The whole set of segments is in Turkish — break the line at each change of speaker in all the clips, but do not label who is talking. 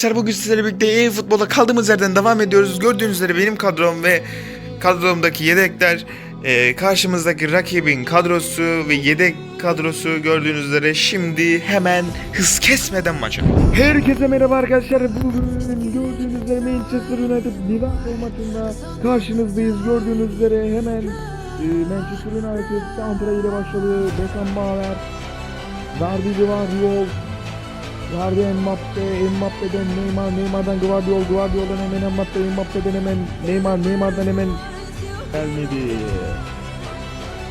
Arkadaşlar bugün sizlerle birlikte EA Futbol'a kaldığımız yerden devam ediyoruz. Gördüğünüz üzere benim kadrom ve kadromdaki yedekler e, karşımızdaki rakibin kadrosu ve yedek kadrosu gördüğünüz üzere şimdi hemen hız kesmeden maça.
Herkese merhaba arkadaşlar. Bugün gördüğünüz üzere Manchester United Liverpool maçında karşınızdayız. Gördüğünüz üzere hemen e, Manchester United Santra başladı. Beckenbauer, verdi Guardiol, verdi Mbappe, Mbappe'den Neymar, Neymar'dan Guardiol, Guardiol'dan hemen Mbappe, Mbappe'den hemen Neymar, Neymar'dan hemen gelmedi.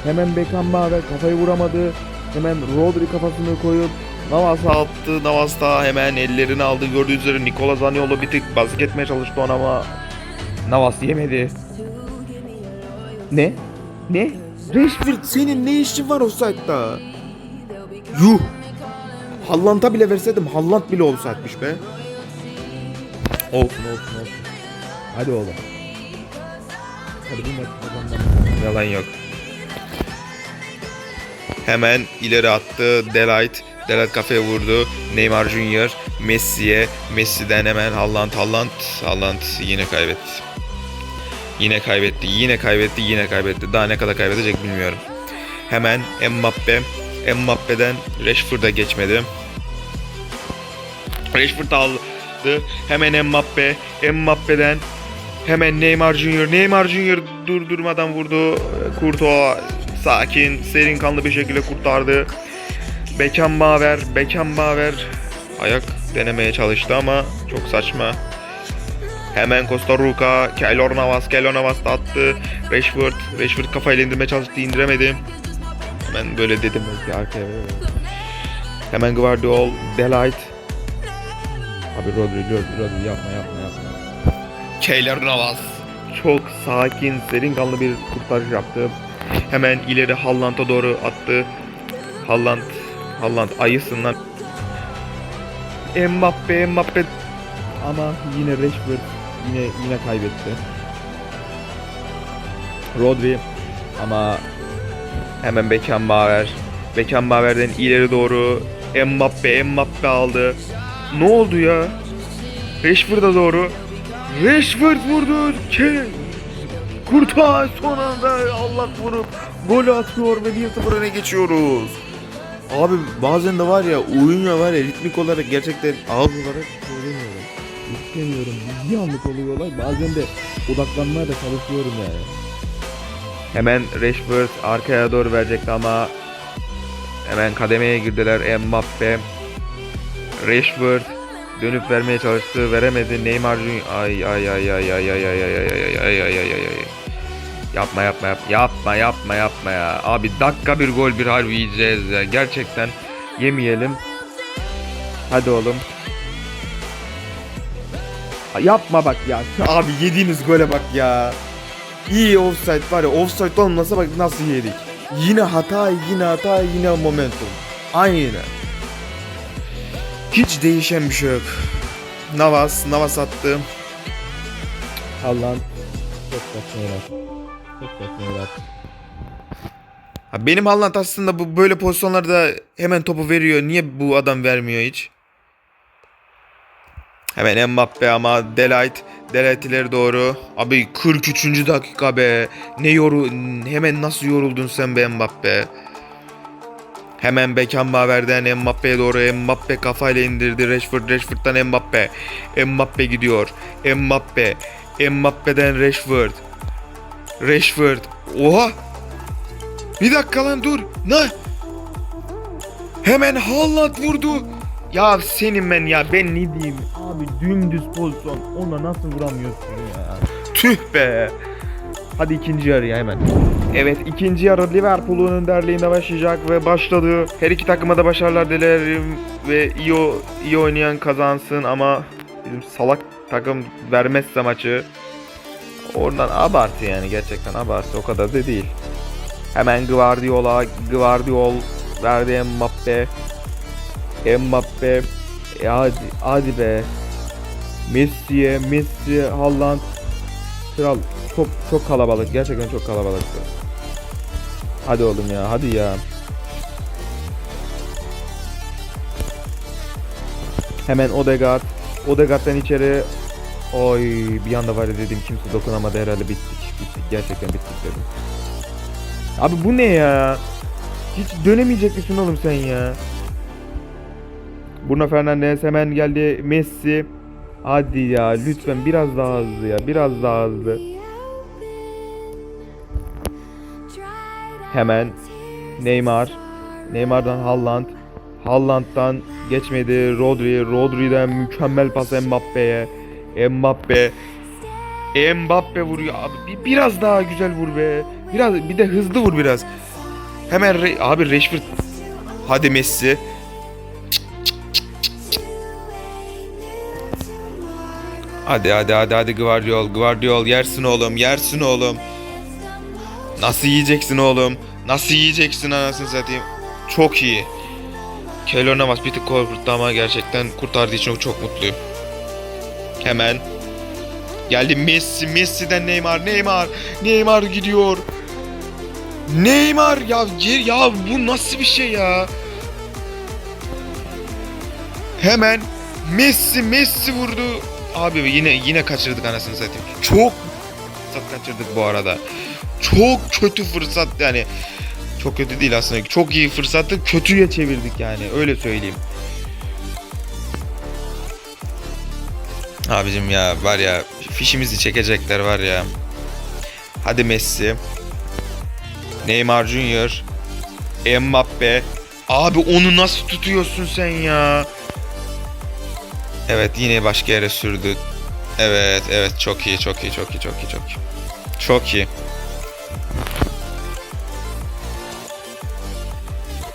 Hemen Beckenbauer kafayı vuramadı. Hemen Rodri kafasını koyup
Navas'a attı. Navas da hemen ellerini aldı. Gördüğünüz üzere Nikola Zaniolo bir tık baskı etmeye çalıştı ona ama Navas yemedi.
Ne? Ne? Rashford senin ne işin var offside'da? Yuh! Haaland'a bile verseydim Haaland bile offside'miş be. Olsun olsun olsun. Hadi oğlum. Hadi bu maç kazanmam.
Yalan yok. Hemen ileri attı. Delight. Delight kafeye vurdu. Neymar Junior. Messi'ye. Messi'den hemen Haaland. Haaland. Haaland yine kaybetti. Yine kaybetti. Yine kaybetti. Yine kaybetti. Daha ne kadar kaybedecek bilmiyorum. Hemen Mbappe. Mbappe'den Rashford'a geçmedi. Rashford aldı. Hemen Mbappe. Mbappe'den Hemen Neymar Junior. Neymar Junior durdurmadan vurdu. Kurtoğa sakin, serin kanlı bir şekilde kurtardı. Beckenbauer, Beckenbauer ayak denemeye çalıştı ama çok saçma. Hemen Costa Rica, Keylor Navas, Keylor Navas da attı. Rashford, Rashford kafayla indirmeye çalıştı, indiremedi. Hemen böyle dedim belki arkaya. Hemen Guardiol, Delight.
Abi Rodri, Rodri, Rodri yapma yapma yapma.
Keylor Navas çok sakin, serin kanlı bir kurtarış yaptı. Hemen ileri Haaland'a doğru attı. Haaland, Haaland ayısından. Mbappe, Mbappe
Ama yine Rashford yine yine kaybetti. Rodri ama
hemen Beckenbauer. Beckenbauer'den ileri doğru Mbappe, Mbappe aldı. Ne oldu ya? Rashford'a doğru. Rashford vurdu. Ke Kurtağı son anda Allah vurup gol atıyor ve 1-0 öne geçiyoruz. Abi bazen de var ya oyun ya var ya ritmik olarak gerçekten ağız olarak
söylemiyorum. İstemiyorum. Bir anlık oluyor olay. Bazen de odaklanmaya da çalışıyorum yani.
Hemen Rashford arkaya doğru verecekti ama hemen kademeye girdiler Mbappe. Rashford dönüp vermeye çalıştı, veremedi. Neymar ay ay ay ay ay ay ay ay ay ay ay ay ay ay ay. Yapma yapma yap yapma yapma yapma ya. Abi dakika bir gol bir harbi yiyeceğiz ya. Gerçekten yemeyelim. Hadi oğlum.
Yapma bak ya. Abi yediğiniz gole bak ya. İyi offside var ya offside olmasa bak nasıl yedik. Yine hata yine hata yine momentum. Aynı.
Hiç değişen bir şey yok. Navas, Navas attı.
Allah'ın çok saçma yarat. Çok saçma yarat.
Ha, benim Haaland aslında bu böyle pozisyonlarda hemen topu veriyor. Niye bu adam vermiyor hiç? Hemen Mbappe ama Delight. Delight ileri doğru. Abi 43. dakika be. Ne yoru hemen nasıl yoruldun sen be Mbappe? Hemen Beckenbauer'den Mbappe'ye doğru Mbappe kafayla indirdi. Rashford, Rashford'dan Mbappe. Mbappe gidiyor. Mbappe. Mbappe'den Rashford. Rashford. Oha! Bir dakika lan dur. Ne? Hemen Haaland vurdu. Ya senin ben ya ben ne diyeyim?
Abi dümdüz pozisyon. Ona nasıl vuramıyorsun ya?
Tüh be. Hadi ikinci yarıya hemen. Evet ikinci yarı Liverpool'un önderliğinde başlayacak ve başladı. Her iki takıma da başarılar dilerim ve iyi, o- iyi oynayan kazansın ama bizim salak takım vermezse maçı oradan abartı yani gerçekten abartı o kadar da değil. Hemen Guardiola, Guardiol verdi Mbappe. Mbappe. E hadi, hadi be. Messi'ye, Messi, Haaland. Kral çok çok kalabalık. Gerçekten çok kalabalık. Hadi oğlum ya, hadi ya. Hemen Odegaard. Odegaard'dan içeri. Oy bir anda var ya dedim kimse dokunamadı herhalde bittik. Bittik gerçekten bittik dedim. Abi bu ne ya? Hiç dönemeyecek misin oğlum sen ya? Bruno Fernandes hemen geldi. Messi. Hadi ya lütfen biraz daha hızlı ya. Biraz daha hızlı. Hemen Neymar. Neymar'dan Haaland. Haaland'dan geçmedi Rodri. Rodri'den mükemmel pas Mbappe'ye. Mbappe. Mbappe vuruyor abi. Bir- Biraz daha güzel vur be. Biraz bir de hızlı vur biraz. Hemen Re- abi Rashford. Hadi Messi. Hadi hadi hadi hadi Guardiol. Guardiol yersin oğlum. Yersin oğlum. Nasıl yiyeceksin oğlum? Nasıl yiyeceksin anasını satayım? Çok iyi. Keylor Navas bir tık korkuttu ama gerçekten kurtardığı için çok mutluyum. Hemen. Geldi Messi. Messi'den Neymar. Neymar. Neymar gidiyor. Neymar ya gir ya bu nasıl bir şey ya? Hemen Messi Messi vurdu. Abi yine yine kaçırdık anasını satayım. Çok fırsat kaçırdık bu arada. Çok kötü fırsat yani. Çok kötü değil aslında. Çok iyi fırsatı kötüye çevirdik yani. Öyle söyleyeyim. Abicim ya var ya fişimizi çekecekler var ya. Hadi Messi. Neymar Junior. Mbappe. Abi onu nasıl tutuyorsun sen ya? Evet yine başka yere sürdü. Evet evet çok iyi çok iyi çok iyi çok iyi çok iyi. Çok iyi.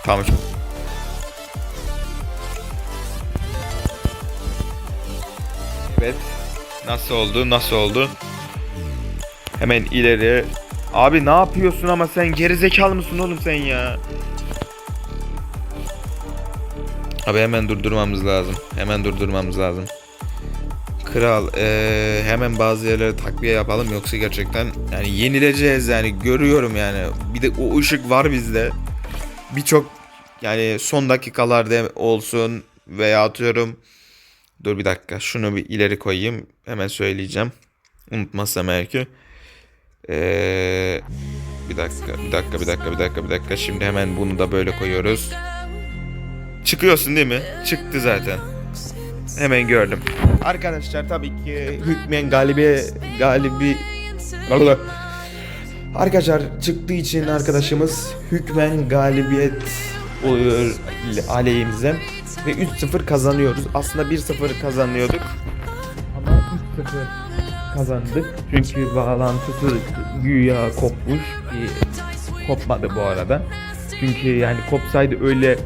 Tamam. Evet. Nasıl oldu? Nasıl oldu? Hemen ileri. Abi ne yapıyorsun ama sen gerizekalı mısın oğlum sen ya? Abi hemen durdurmamız lazım. Hemen durdurmamız lazım. Kral eee, hemen bazı yerlere takviye yapalım yoksa gerçekten yani yenileceğiz yani görüyorum yani. Bir de o ışık var bizde. Birçok yani son dakikalarda olsun veya atıyorum dur bir dakika şunu bir ileri koyayım hemen söyleyeceğim. Unutmazsam eğer ki. Eee, bir dakika bir dakika bir dakika bir dakika bir dakika şimdi hemen bunu da böyle koyuyoruz. Çıkıyorsun değil mi? Çıktı zaten. Hemen gördüm. Arkadaşlar tabii ki hükmen galibi galibi Allah. Arkadaşlar çıktığı için arkadaşımız hükmen galibiyet oluyor aleyhimize ve 3-0 kazanıyoruz. Aslında 1-0 kazanıyorduk ama 3-0 kazandık. Çünkü bağlantısı güya kopmuş. Kopmadı bu arada. Çünkü yani kopsaydı öyle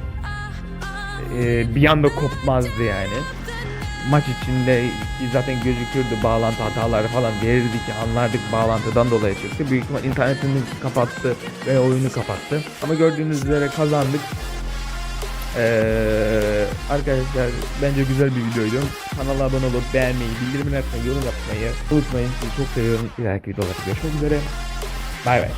e, bir anda kopmazdı yani. Maç içinde zaten gözükürdü bağlantı hataları falan verirdi ki anlardık bağlantıdan dolayı çıktı. Büyük ihtimal internetini kapattı ve oyunu kapattı. Ama gördüğünüz üzere kazandık. Ee, arkadaşlar bence güzel bir videoydu. Kanala abone olup beğenmeyi, bildirimleri açmayı, yorum yapmayı unutmayın. Sizi çok seviyorum. İleriki videolarda görüşmek üzere. Bay bay.